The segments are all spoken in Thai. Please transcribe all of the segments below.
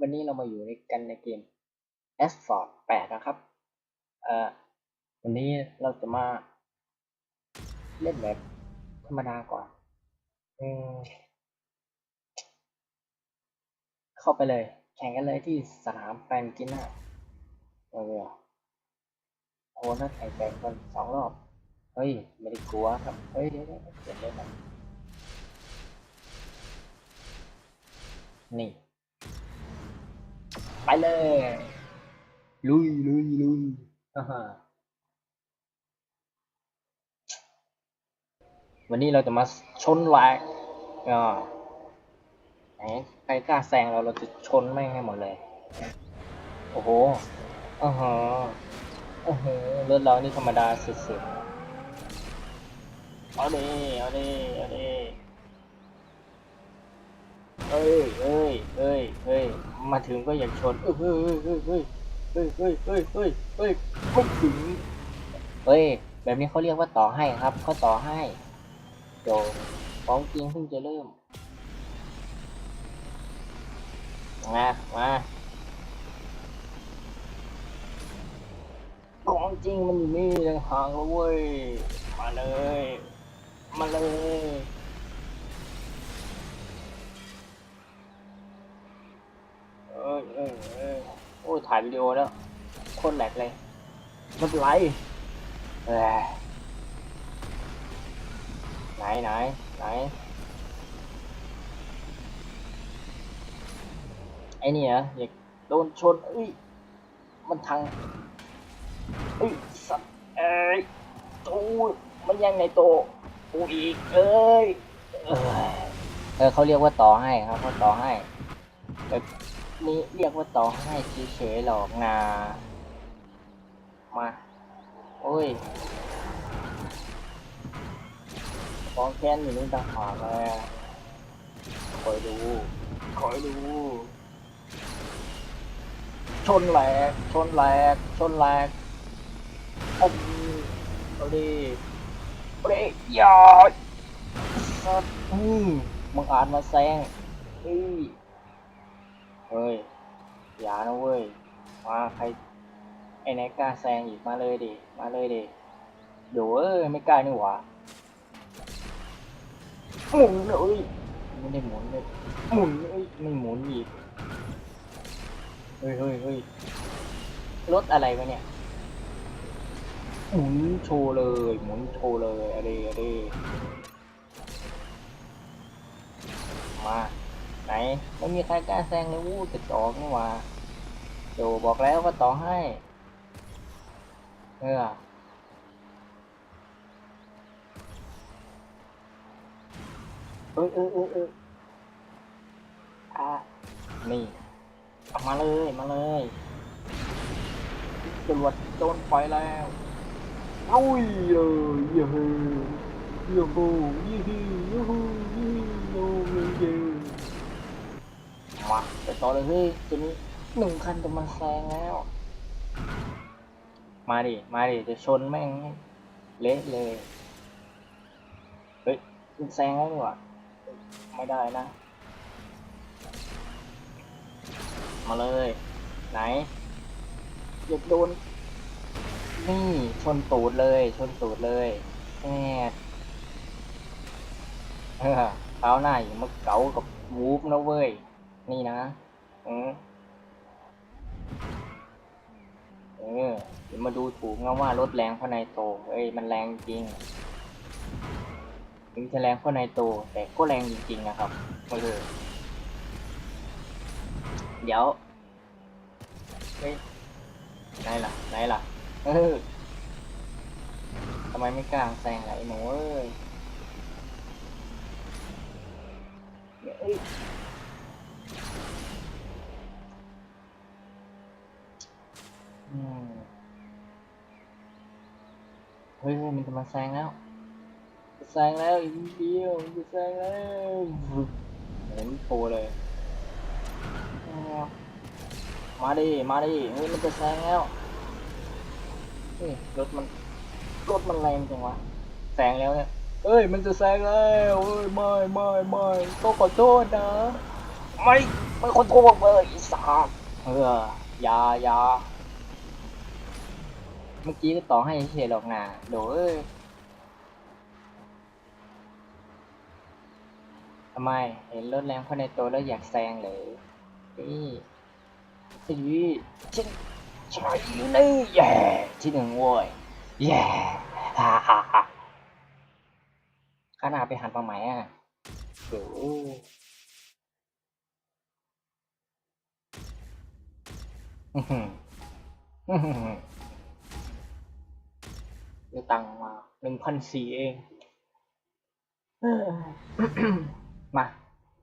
วันนี้เรามาอยู่ในกันในเกม a s p h o r t 8 นะครับ เอ่อ วันนี้เราจะมา เล่นแบบธรรมดาก่อน อืม เข้าไปเลย แข่งกันเลยที่สนามแฟนกินน่ะเออโอ้ถ้าแข่งแบ่งกันสองรอบ เฮ้ย ไม่ได้กลัวครับ เฮ้ย เดี๋ยวเดี๋ยวเดี๋ยวเดี๋ยวเดี๋ยวนี่ ไปเลย ลุยลุยลุยอ่าฮะวันนี้เราจะมาชนแหลกอ่าไหนใครกล้าแซงเราเราจะชนไม่งให้หมดเลย โอ้โหอ่าฮะโอ้โหรถเรานี่ธรรมดาสุดๆเอาดิเอาดิเอาดิ เอ้ยเอ้ยเอ้ยเอ้ยมาถึงก็อยากชนเอ้ยเฮ้ยเฮ้ยเฮ้ยเฮ้ยเฮ้ยเฮ้ยเฮ้ยเฮ้ยไม่ถึงเฮ้ยแบบนี้เขาเรียกว่าต่อให้ครับเขาต่อให้โจของจริงเพิ่งจะเริ่มมามาของจริงมันอยู่นี่ต่างหากแล้วเว้ยมาเลย มาเลย โอ้ยถ่ายวิดีโอแล้วโคตรแหลกเลยไม่เป็นไรเอ้ยไหนไหนไหนไอ้นี่เหรออยากโดนชนเอ้ยมันทางเอ้ยสัตว์เอ้ยตูมันยังไงโตกูอีกเอ้ยเออเออเขาเรียกว่าต่อให้ครับเขาต่อให้แต่ นี่เรียกว่าต่อให้เฉยๆหรอกนามา โอ้ยของแค้นอยู่นี่ต่างหากเลยคอยดู คอยดู ชนแหลก ชนแหลก ชนแหลกอมเอาดิเบรกยอดอืมมึงอ่านมาแซงเฮ้ย เฮ้ย อย่านะเว้ย มาใคร ไอ้ไหนกล้าแซงอีกมาเลยดิ มาเลยดิเดี๋ยวเอ้ยไม่กล้านี่หว่าหมุนเลยไม่ได้หมุนเลยหมุนเอ้ยไม่หมุนอีก เฮ้ยเฮ้ยเฮ้ยรถอะไรวะเนี่ย หมุนโชว์เลย หมุนโชว์เลยอะไรอะไร ไม่มีใครกล้าแซงเลยวู้จะจอกนี่หว่าโดบอกแล้วก็ต่อให้ เออเอ้ยเอ้ยเอ้ยเออะนี่เอามาเลยมาเลยจรวดโดนปล่อยแล้วอุ้ยเลยยูฮูยูฮูยูฮูยูฮูยูฮูยูฮู มาไปต่อเลยเฮ้ยจะมีหนึ่งคันจะมาแซงแล้ว มาดิ มาดิ จะชนแม่งเละเลย เฮ้ยมันแซงแล้วนี่หว่าไม่ได้นะ มาเลย ไหนอย่าโดน นี่ชนตูดเลย ชนตูดเลยแน่เออเท้าวหน้าอย่ามาเก๋ากับวูฟนะเว้ย นี่นะอืมเออเดี๋ยวมาดูถูกเงว่ารถแรงเพราะในโต เอ้ยมันแรงจริงถึงจะแรงเพราะในโต แต่ก็แรงจริงๆนะครับเออเดี๋ยวเฮ้ยไหนล่ะไหนล่ะเออทำไมไม่กล้าแซงไหลหนูเอ้ยเอ้ย เฮ้ยเฮ้ยมันจะมาแซงแล้วจะแซงแล้วอีกนิดเดียวมันจะแซงแล้วฟึบเห็นโผล่เลยอ้าวมาดิ มาดิ เฮ้ยมันจะแซงแล้วเฮ้ยรถมันรถมันแรงจังวะแซงแล้วเนี่ยเอ้ยมันจะแซงแล้วเอ้ยไม่ไม่ไม่ต้องขอโทษนะ ไม่ไม่ขอโทษเลยอีสานเออยายา เมื่อกี้ก็ต่อให้เฉยหรอกนะโดเอ้ยทำไมเห็นรถแรงเข้าในตัวแล้วอยากแซงเลยนี่นี่ฉันใช่เลยแย่ที่หนึ่งโว้ยแย่ฮ่าฮ่าฮ่าขนาดไปหันมาไหมอะเดี๋ยวอื้อหืออื้อหือ ได้ตังค์มาหนึ่งพันสี่เองมา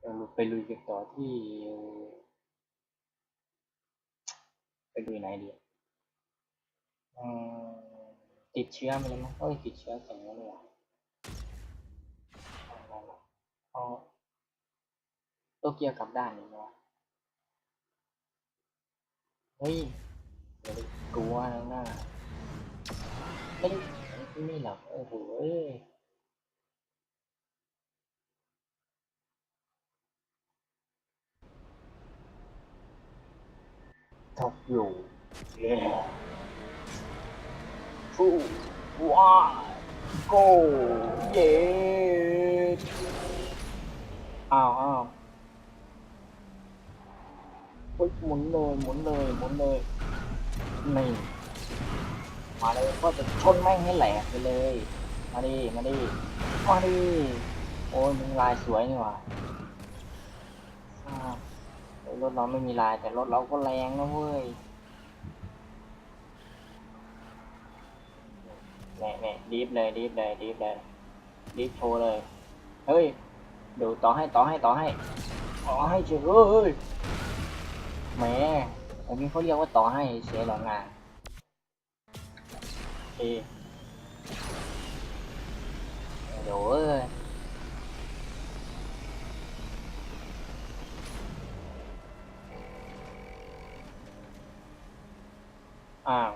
เราไปลุยกันต่อที่ ไปลุยไหนดีติดเชื้อมาเลยมั้งเอ้ยติดเชื้อแข็งแล้วเลยอะเอาโตเกียวกลับด้านนี่วะเฮ้ยกลัวนะหน้า โกเย้อ้าวอ้าวเฮ้ยหมุนเลยหมุนเลยห มาเลยก็จะชนแม่งให้แหลกไปเลย มาดิมาดิมาดิโอ้ยมึงลายสวยนี่หว่าารถเราไม่มีลายแต่รถเราก็แรงนะเว้ยเนี่ยเนี่ยดีฟเลยดีฟเลยดีฟเลยดีฟโชว์เลย เฮ้ยดูต่อให้ต่อให้ต่อให้ต่อให้เฉยเฮ้ยแหมอันนี้เขาเรียกว่าต่อให้เสียหรองาน เอเดี๋ยวเอ้ยอ้าว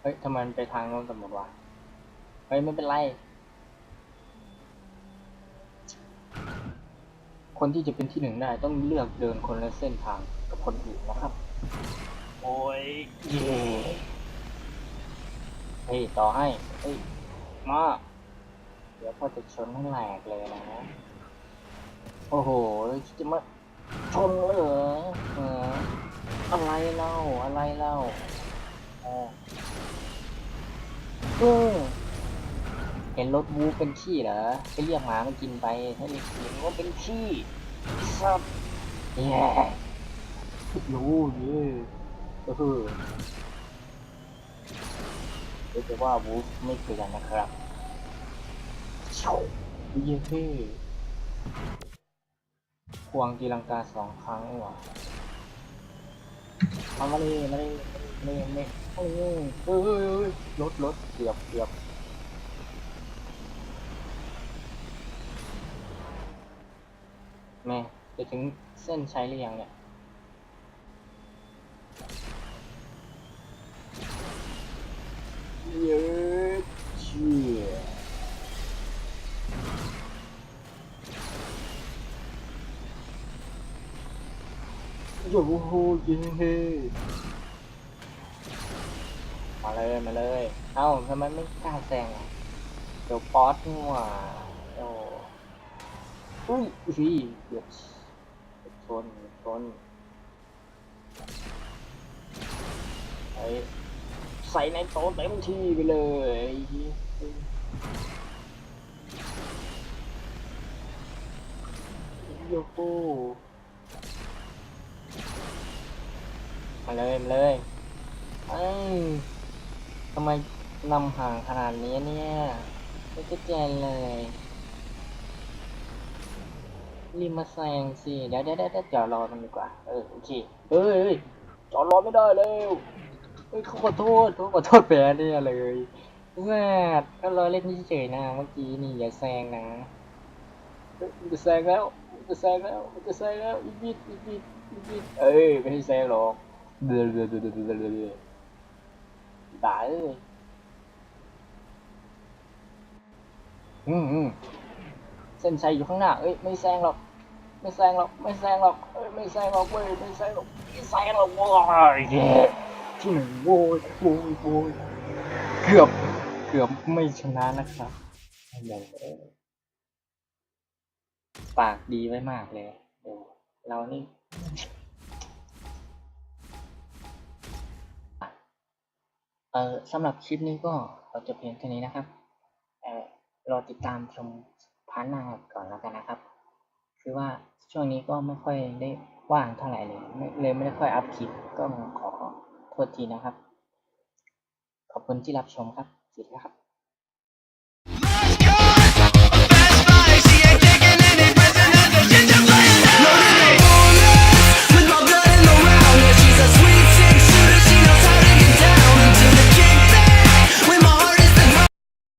เฮ้ยทำไมมันไปทางโน้นกันหมดวะ เฮ้ย ไม่เป็นไร คนที่จะเป็นที่หนึ่งได้ต้องเลือกเดินคนละเส้นทางกับคนอื่นนะครับ โอ้ยเย่ เฮ้ยต่อให้เฮ้ยมา เดี๋ยวพ่อจะชนให้แหลกเลยนะโอ้โหจะมาชนเลยเหรอเอออะไรเล่าอะไรเล่าอ๋อเออเห็นรถวูเป็นขี้เหรอไปเรียกหมามากินไปให้เห็นว่าเป็นขี้สับแย่รู้เย่ก็คือ กได้ว่าวูฟไม่เกลือนนะครับเช่ย่เท่ควงตีลังกาสองครั้งว่ะเอามาเลยมาเลยมาเลยมาเฮ้ยเฮ้ยเฮ้ยเฮ้ยรถรถเกือบเกือบแม่จะถึงเส้นชัยหรือยังเนี่ย เย้เชี่ยโอ้โหเย้มาเลยมาเลย เอ้าทำไมไม่กล้าแซงอะเดี๋ยวป๊อตนี่หว่าโอ้อุ้ยสิเกือบชนชนไอ้ ใส่ในโต๊ะเต็มที่ไปเลยโยโกมาเลยมาเลยเอ้ยทำไมนำห่างขนาดนี้เนี่ยไม่จะเจนเลยรีบมาแซงสิเดี๋ยวเดี๋ยวเดี๋ยวจอดรอมันดีกว่า เออโอเคเฮ้ยจอดรอไม่ได้แล้วเฮ้ย ขาขอโทษเขาขอโทษแปรเนี่ยเลยแม่ก็รอเล่นเฉยๆนะเมื่อกี้นี่อย่าแซงนะจะแซงแล้วจะแซงแล้วจะแซงแล้วอีกนิดอีกนิดอีกนิดเอ้ยไม่ให้แซงหรอกเดือดเดือดเดือดเดือดเดือดเดือดตายเลยอืมอืมเส้นชัยอยู่ข้างหน้าเอ้ยไม่แซงหรอกไม่แซงหรอกไม่แซงหรอกเอ้ยไม่แซงหรอกเว้ยไม่แซงหรอกไม่แซงหรอกว้ยเย้ ที่หนึ่งโว้ยโว้ยโว้ยเกือบ เกือบไม่ชนะนะครับโอ้โหปากดีไว้มากเลยเรานี่เออสำหรับคลิปนี้ก็เราจะเพียงแค่นี้นะครับเออรอติดตามชมพาร์ทหน้าก่อนแล้วกันนะครับ คือว่าช่วงนี้ก็ไม่ค่อยได้ว่างเท่าไหร่เลยเลยไม่ได้ค่อยอัพคลิปก็ขอ โทษทีนะครับ ขอบคุณที่รับชมครับสวัสดีครับ